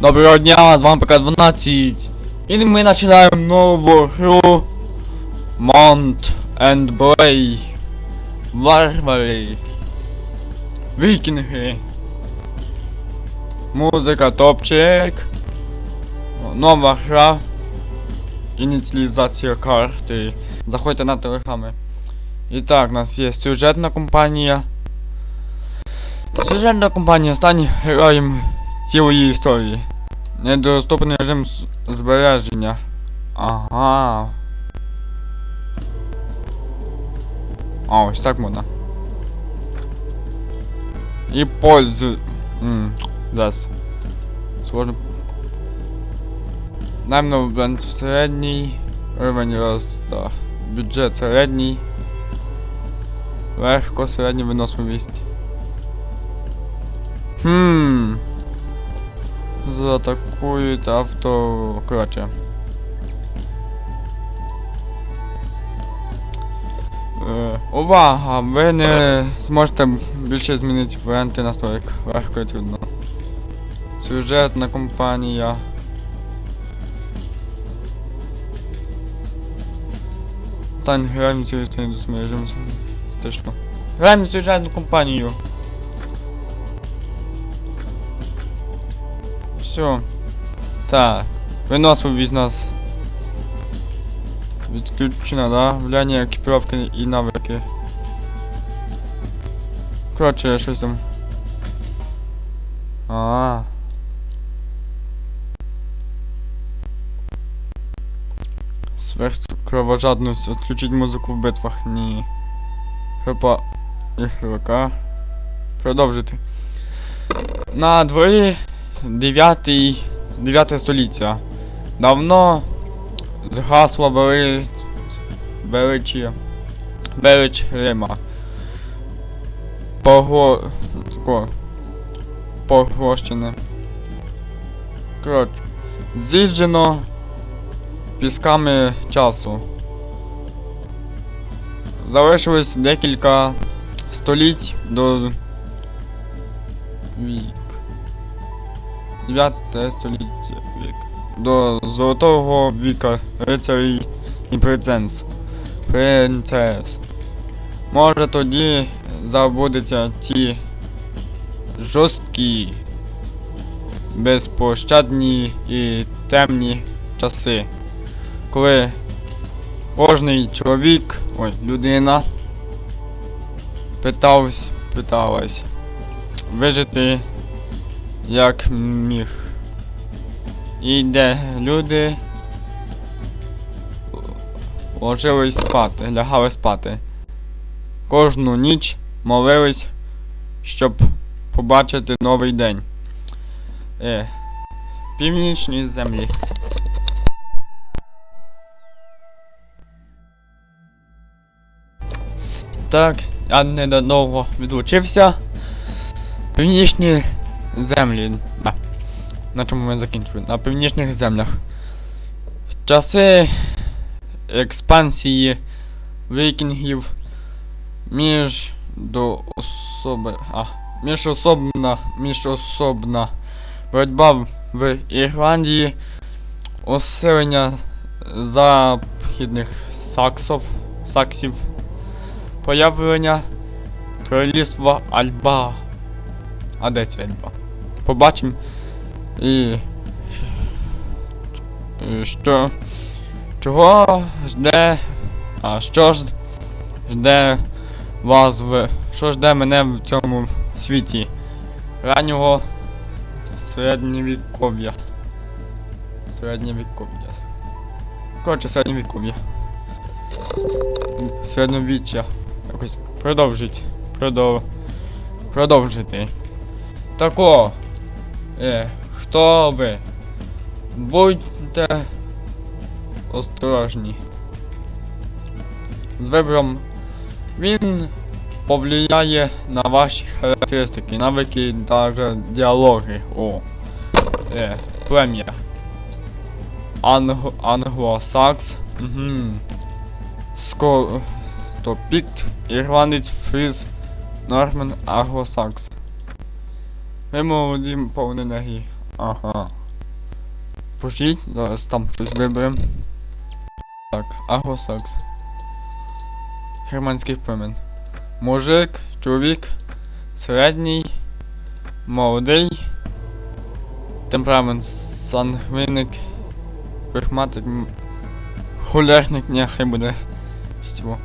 Доброго дня, з вами ПК-12. І ми починаємо нову гру Mount and Blay. Варвари. Вікінги. Музика топчик. Нова гра. Ініціалізація карти. Заходьте на телеграми. І так, у нас є сюжетна компанія. Сюжетна компанія стань героєм цілої історії. Недоступний режим збереження. Ага. А, ось так можна. І пользу. Ммм, зараз. Сложно. Наймо бренд середній. Рівень росту. Бюджет середній. Легко середній виносливість. Хм. Заатакують авто. Коротше. Е, увага! Ви не зможете більше змінити варіанти настроїк. Легко і трудно. Сюжетна компанія. Стань граємо цю історію режим. Точно. Граємо сюжетну компанію. Все. Так. Виносливість нас. Відключено, да? Вляння екіпіровки і навики. Коротше, щось там. А. Сверхкровожадність. Отключить музику в битвах. Ні. Група ігрока. Продовжити. На дворі 9, 9 століття. Давно згасла вели... величі... велич Рима. Пого... Погощене. Коротше. З'їжджено пісками часу. Залишилось декілька століть до. 9 століття вік. До золотого віка рицарі і принцес. Принцес. Може тоді забудеться ті жорсткі, безпощадні і темні часи, коли кожний чоловік, ой, людина питався, питалась вижити як міг. І де люди ложились спати, лягали спати. Кожну ніч молились, щоб побачити новий день. Е, північні землі. Так, я недовго відлучився. Північні землі. Да. На чому ми закінчуємо? На північних землях. В часи експансії вікінгів між до особи. А, міжособна, міжособна боротьба в Ірландії, оселення західних саксов, саксів, появлення королівства Альба. А де ця Альба? Побачимо. І. Що. Чого жде. А що ж жде вас в. Що жде мене в цьому світі? Раннього середньовіков'я. Середньовіков'я. Коротше, середньовіков'я. Середньовіччя. Якось продовжить. Продов... Продовжити. Тако. Е, хто ви? Будьте осторожні. З вибором він повлияє на ваші характеристики, навики та діалоги. О. Е, плем'я. Анг... Англосакс. Угу. Ско... Стопікт. Ірландець Фріз. Норман Англосакс. Ви молоді повні енергії. Ага. Пожіть, зараз там щось виберемо. Так, агросакс. Германський племен. Мужик, чоловік, середній, молодий, темперамент сангвиник, прихматик, холерник, ні, хай буде. Всього.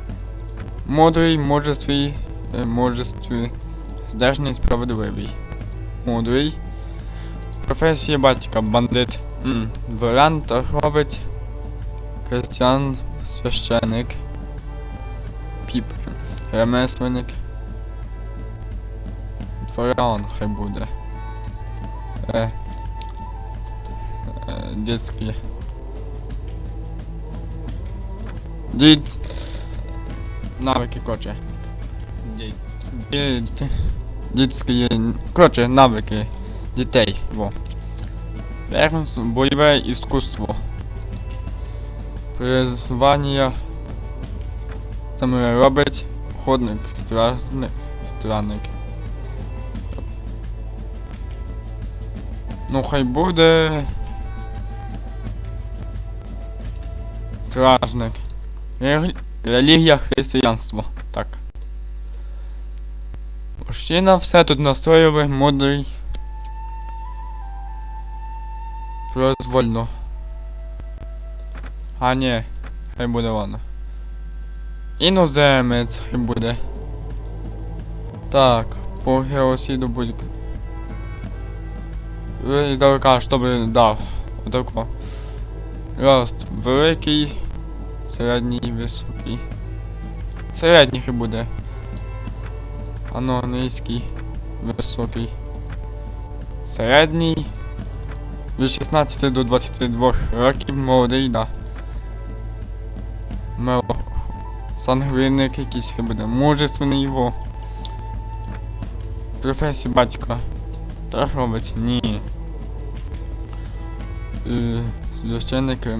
Мудрий, мужественний, е, мужественний, здержаний, справедливий. Мудрий. Професія батька, бандит. М. Дворян, торговець, християн, священик. Піп. Ремесленник. Дворян хай буде. Е. Е, детський. Дід. Навики, короче. Дід. Дід. Дітські. Короче, навики дітей. Во. Верховенство, бойове іскусство. Призвання. Саме робить ходник, стражник, странник. Ну хай буде. Стражник. Релігія християнство. Так. Мужчина все тут настроїли, мудрий. Произвольно. А ні, хай буде ладно. Іноземець хай буде. Так, по геосіду будь. Ви далека, щоб дав. Отако. Рост великий, середній, високий. Середній хай буде. Ано низький, високий. Середній. Від 16 до 22 років молодий, да. Мело. Сангвиник якийсь буде. Мужественний його. Професія батька. Торговець, ні. Е, Священник, е,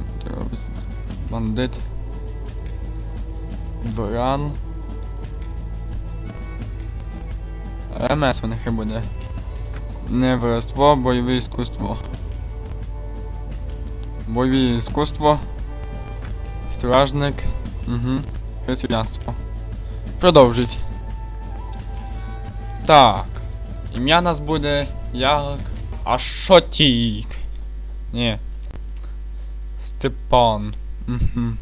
бандит. Дворян. РМС у них хай буде. Неверство, бойове іскусство. Бойове іскусство. Стражник. Угу. Християнство. Продовжить. Так. Ім'я нас буде як Ашотік. Ні. Степан. Угу.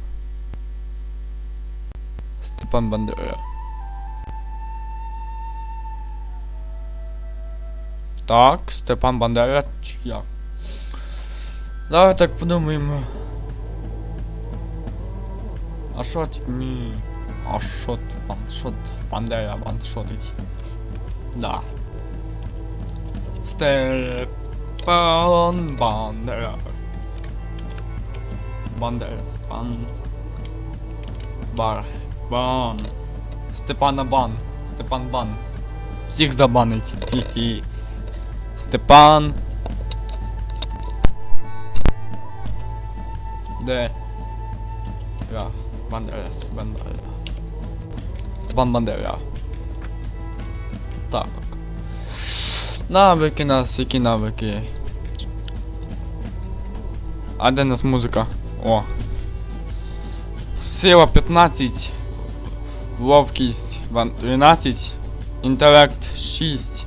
Степан Бандера. Так, Степан Бандера чи як? Давай так подумаємо. А що ти? Ні. А що ти? Пан, що ти? Бандера, бан, що ти? Да. Степан Бандера. Бандера, Степан. Бар. Бан. Степана Бан. Степан Бан. Всіх забанить. Хі-хі. Степан. Де? Я. Бандерас. Бандера. Степан Бандера. Так. Навики нас, які навики. А де нас музика? О. Сила 15. Ловкість ван- 13. Інтелект 6.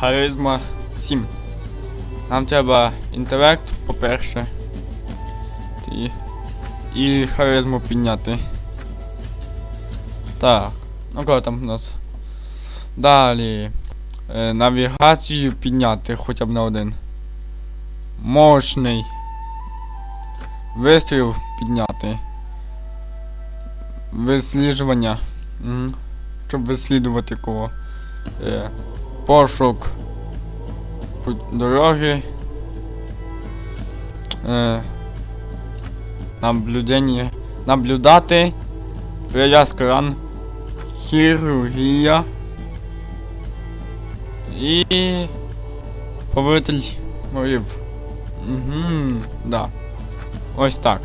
Харизма 7. Нам треба інтелект, по-перше. І, і харизму підняти. Так. Ну кого там у нас? Далі. Е, навігацію підняти хоча б на один. Мощний. Вистріл підняти. Висліджування. Угу. Щоб вислідувати кого. Е, пошук дороги. Е, наблюдення. Наблюдати. Прив'язка ран. Хірургія. І. Повелитель морів. Угу, да. Ось так.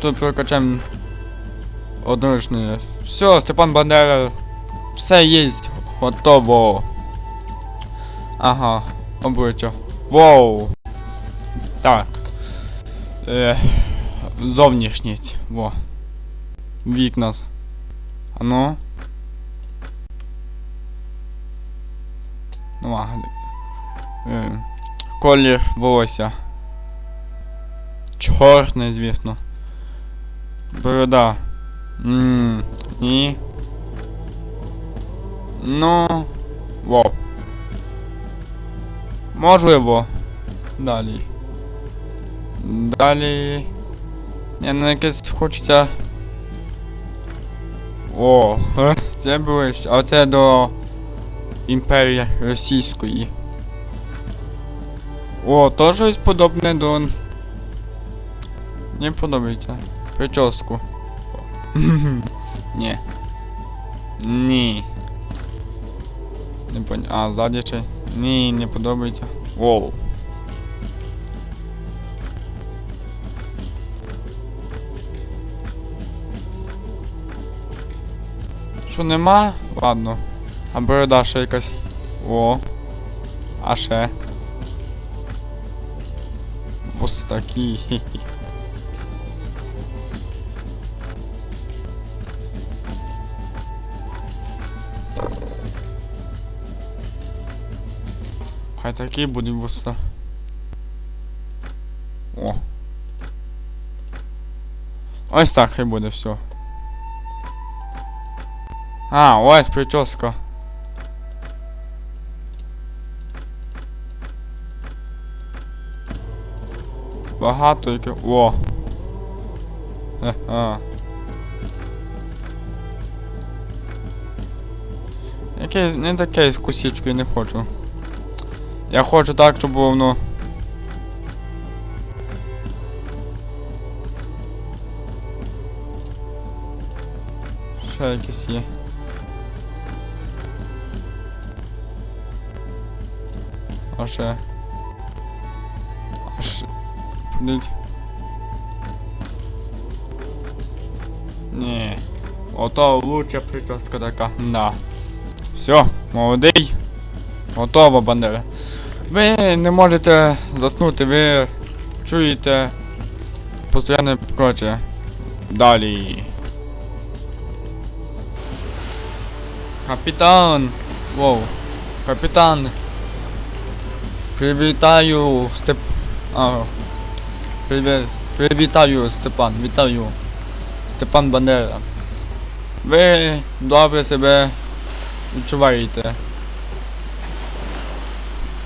Тут прокачаємо одноручне. Все, Степан Бандера. Все є. Готово. Ага, обличчя. Воу. Так. Е, зовнішність. Во. Вікна. А ну. Ну, а, е, колір волосся. Чорне, звісно. Борода. Ммм. І. Ну. Во. Можливо. Далі. Далі. Я на якесь хочеться. О, е, це ближче. А це до імперії Російської. О, то щось подобне до. Мені подобається. Прическу. Ні. Ні. Не поня... А, ззаді чи? Ні, не подобається. Воу. Що нема? Ладно. А борода ще якась. О. А ще. Ось такі. Хай такі будуть вуса. О. Ось так хай буде все. А, ось прическа. Багато яке. О. Ага. Яке не таке з косічкою не хочу. Я хочу так, щоб було воно. Ще якісь є. А ще. А ще. Подивіть. Ні. Ото лучша прическа така. Да. Все, молодий. Готово, бандера. Ви не можете заснути, ви чуєте постійно коротше. Далі. Капітан! Воу. Капітан. Привітаю Степ. А. Привіт. Привітаю, Степан. Вітаю. Степан Бандера. Ви добре себе відчуваєте.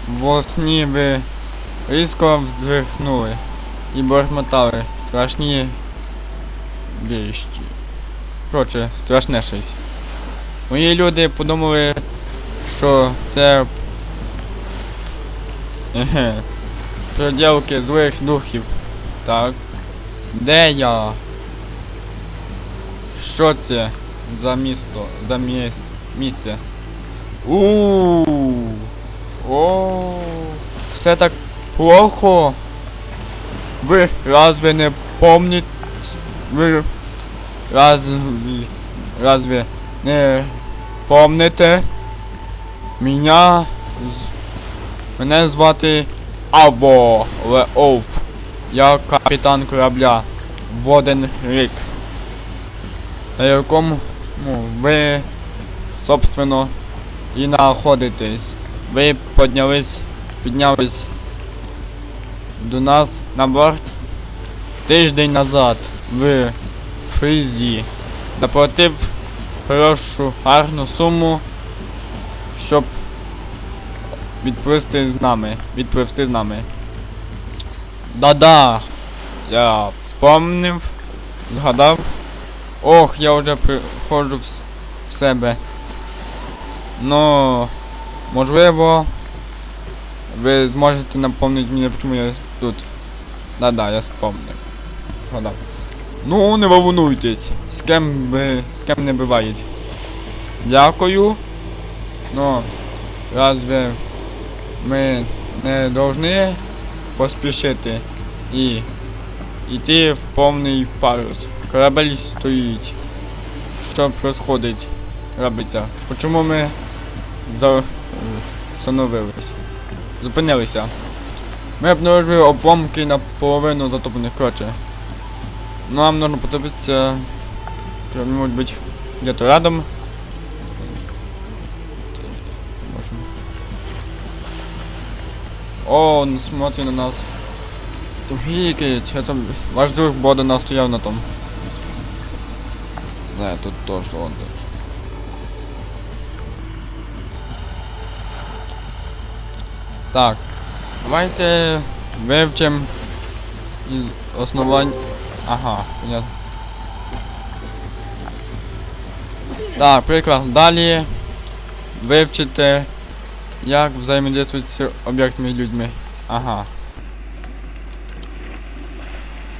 Во сні ви різко вздихнули і бормотали страшні віщі. Коротше, страшне щось. Мої люди подумали, що це. Проділки злих духів. Так. Де я? Що це за місто? За мі... місце? у О, все так плохо. Ви разве не помните? Ви разве, разве не помните? Меня з- Мене звати Аво Леоф. Я капітан корабля Воден Рік. На якому ви, собственно, і знаходитесь. Ви піднялись, піднялись до нас на борт тиждень назад в Фризі. Заплатив хорошу гарну суму, щоб відпливти з нами. Відпливти з нами. Да-да. Я вспомнив, згадав. Ох, я вже приходжу в, в себе. Ну, можливо, ви зможете напомнити мені, чому я тут. Да-да, я вспомнив. Згадав. Ну, не волнуйтесь, з ким ви, з ким не бувають. Дякую. Ну, разве ми не повинні поспішити і йти в повний парус. Корабель стоїть. Що происходить? Робиться. Чому ми за... становились? Зупинилися. Ми обнаружили обломки наполовину затоплених, короче. Нам нужно подивитися что-нибудь быть где-то рядом. О, он смотри на нас. Там я там ваш друг Бода настояв на том. Да, тут то, что он. Так. Давайте вивчимо із основань. Ага, понятно. Так, прекрасно. Далі вивчите, як взаємодействують з об'єктами і людьми. Ага.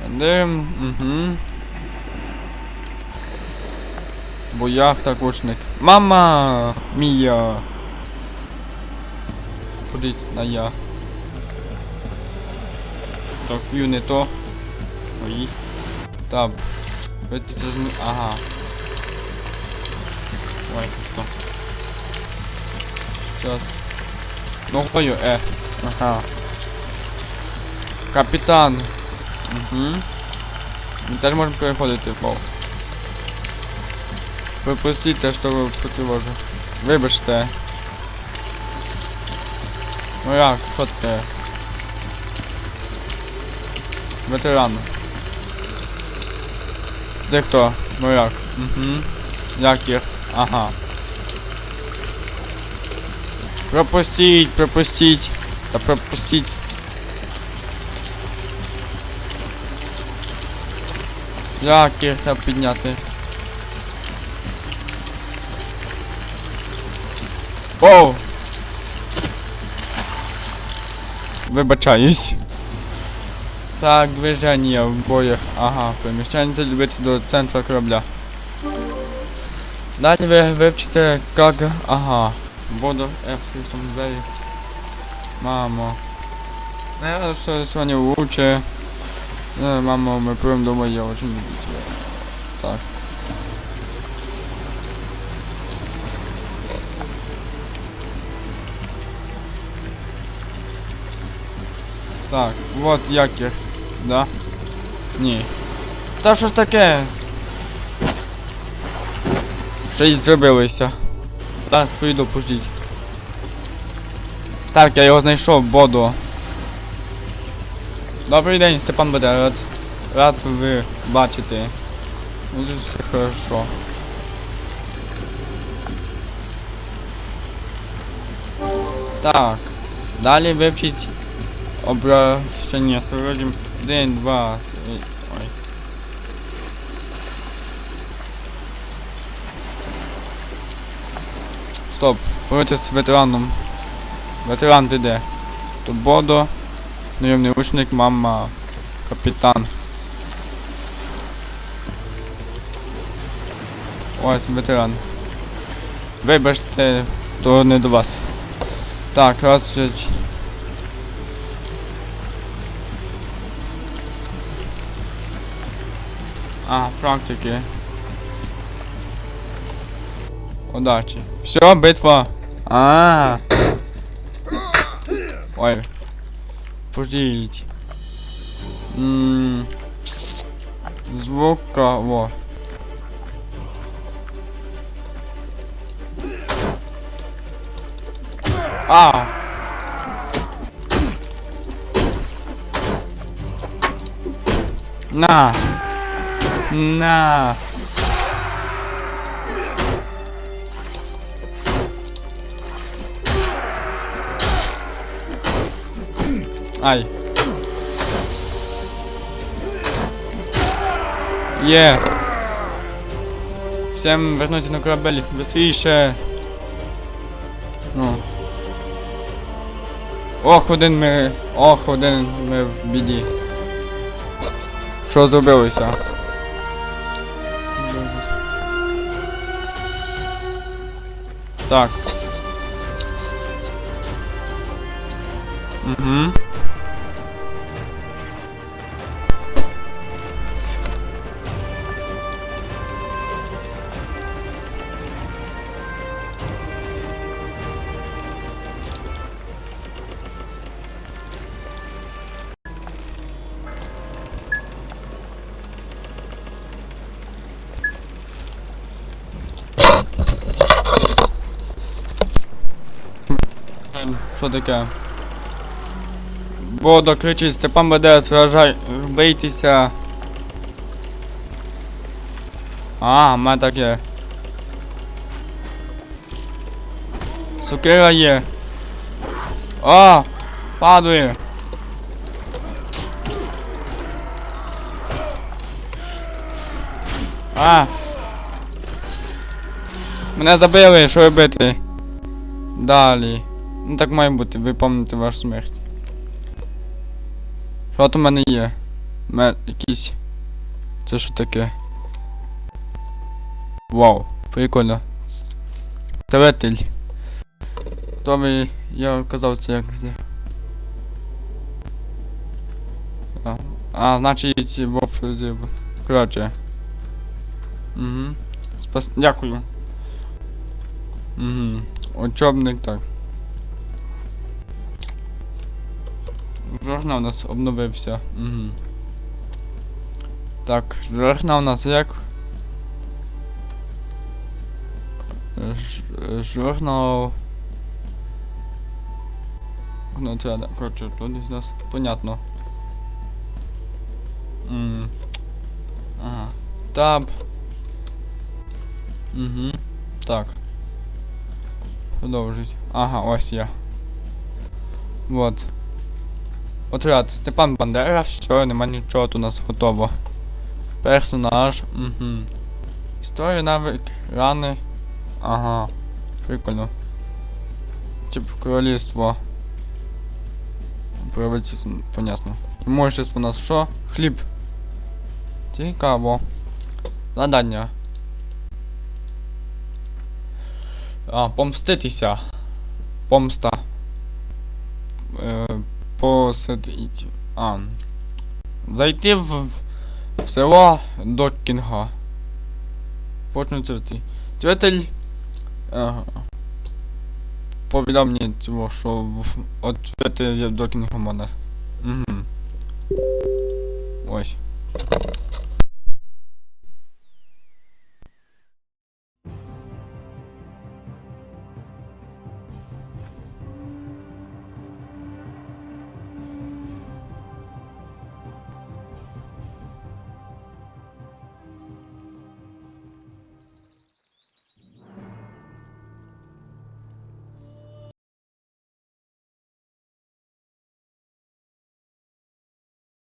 Дим, угу. Боях та кучник. Мама! Мія! Ходить на я. Так, в'ю не то. Ой. Так. Вийти це зм... Ага. Ой, що? Сейчас. Ну, хою, е. Ага. Капітан. Угу. Ми теж можемо переходити мов. Пропустите, що ви потривожу. Вибачте. Ну як, що таке? Ветеран. Де хто? Ну як? Угу. Як їх? Ага. Пропустіть, пропустіть. Та пропустіть. Як їх підняти? Оу! Вибачаюсь. Так, движення в боях. Ага, переміщається любити до центру корабля. Далі ви вивчите как... Ага. Воду F6 там двері. Мамо. Ну, Я что сегодня лучше. Э, мама, мы прям дома, я очень люблю тебя. Так. Так, вот якір. Да? Ні. Та що ж таке? Що й зробилося? Зараз поїду, пождіть. Так, я його знайшов, Боду. Добрий день, Степан Беде, рад, рад ви бачити. Ну, тут все хорошо. Так. Далі вивчіть обращення з оружием. Один, два, три. Ой. Стоп, говорити з ветераном. Ветеран ти де? То Бодо, наємний учник, мама, капітан. Ось ветеран. Вибачте, то не до вас. Так, раз А, практики. Удачи. Все, битва. А. Ой. Пождіть. М, Звуково. А. На. На. Ай. Є. Всем вернуться на корабель быстріше. Ну. Ох, один ми. Ох, один ми в біді. Що зробилося? Так. Угу. Що таке? Бодо кричить, Степан Бадець, вражай, бийтеся. А, в мене так є. Сокира є. О! Падає. А! Мене забили, що робити? Далі. Ну так має бути, ви пам'ятаєте вашу смерть. Що от у мене є? Ме... якісь. Це що таке? Вау, прикольно. Теветель. То ви. Я казав це як. це. А, а значить вов зіб. Коротше. Угу. Спас... Дякую. Угу. Учебник так. Журнал у нас обновився. Угу. Так, журнал у нас як? Ж- Журнал. Ну, це, да, коротше, тут у нас. Понятно. М. Ага. Таб. Угу. Так. Продовжить. Ага, ось я. Вот. Отряд. Степан Бандера, все, нема нічого, тут у нас готово. Персонаж. Угу. Історія навик, рани. Ага. Прикольно. Тип королівство. Правиці, понятно. Имущество у нас що? Хліб. Цікаво. Задання. А, помститися. Помста. Е, посидіть. А. Зайти в, в село Доккінга. Почнуться ці. Цвітель. Ага. Повідав мені цього, що от цвітель є Доккінга в мене. Угу. Ось.